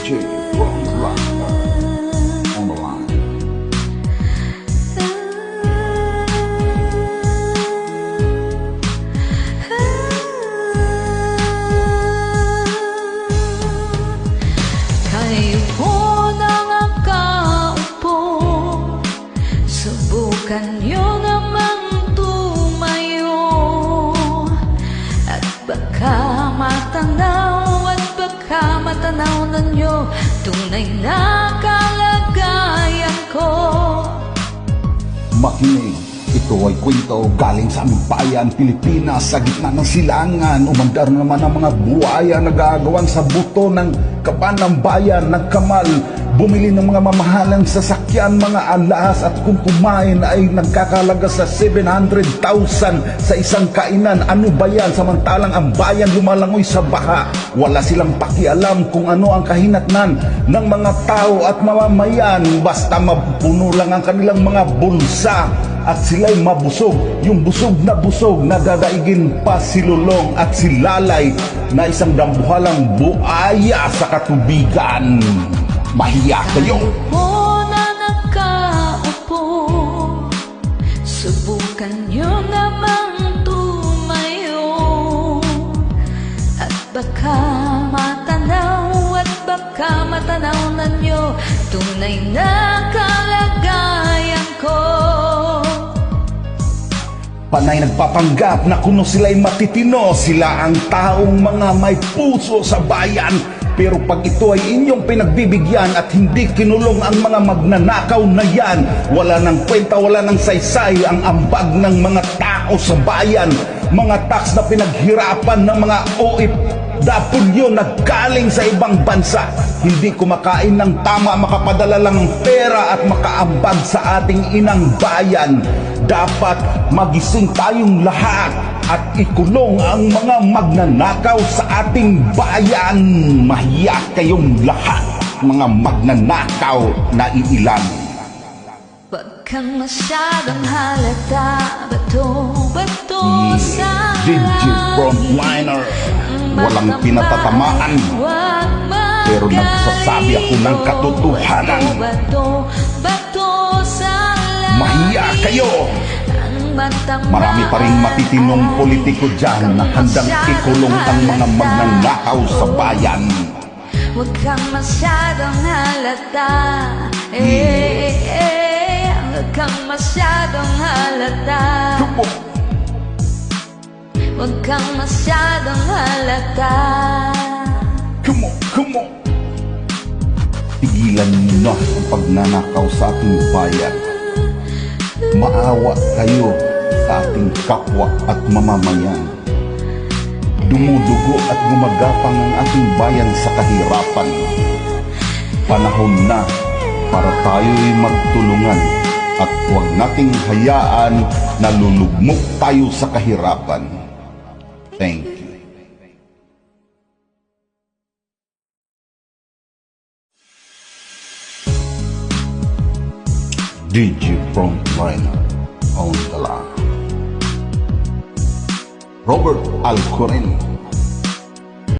DJ Frontliner on the line. Kayo po nakakaupo Subukan matanaw na nyo Tunay na kalagayan ko. Makinig, ito ay kwento galing sa aming bayan, Pilipinas, sa gitna ng silangan. Umandar naman ang mga buhaya na gagawan sa buto ng kaban ng bayan, nagkamal. Bumili ng mga mamahalang sasakyan, mga alahas at kung kumain ay nagkakalaga sa 700,000 sa isang kainan. Ano ba yan? Samantalang ang bayan lumalangoy sa baha. Wala silang pakialam kung ano ang kahinatnan ng mga tao at mamamayan. Basta mapuno lang ang kanilang mga bulsa at sila'y mabusog. Yung busog na busog, nagadaigin pa si Lulong at si Lalay na isang dambuhalang buaya sa katubigan. Mahiya kayo! po na nakaupo Subukan nyo namang tumayo At baka matanaw At baka matanaw na nyo Tunay na kalagayan Panay nagpapanggap na kuno sila'y matitino, sila ang taong mga may puso sa bayan. Pero pag ito ay inyong pinagbibigyan at hindi kinulong ang mga magnanakaw na yan, wala nang kwenta, wala nang saysay ang ambag ng mga tao sa bayan. Mga tax na pinaghirapan ng mga OFW na galing sa ibang bansa. Hindi kumakain ng tama, makapadala lang ng pera at makaambag sa ating inang bayan. Dapat magising tayong lahat at ikulong ang mga magnanakaw sa ating bayan. Mahiya kayong lahat, mga magnanakaw na iilan. Huwag kang masyadong halata Bato, bato sa DJ Frontliner, walang pinatatamaan. Pero nagsasabi ako ng katotohanan. Bato, bato Mahiya kayo! Marami pa rin matitinong politiko dyan na handang ikulong ang mga magnanakaw sa bayan. Huwag kang masyadong halata eh, eh, eh, Huwag kang masyadong halata Tupo! Huwag kang masyadong halata Kumo! Kumo! Tigilan niyo na ang pagnanakaw sa ating bayan. Maawa kayo sa ating kapwa at mamamayan. Dumudugo at gumagapang ang ating bayan sa kahirapan. Panahon na para tayo'y magtulungan at huwag nating hayaan na lulugmok tayo sa kahirapan. Thank you. DJ Frontliner on the line. Robert Alcoren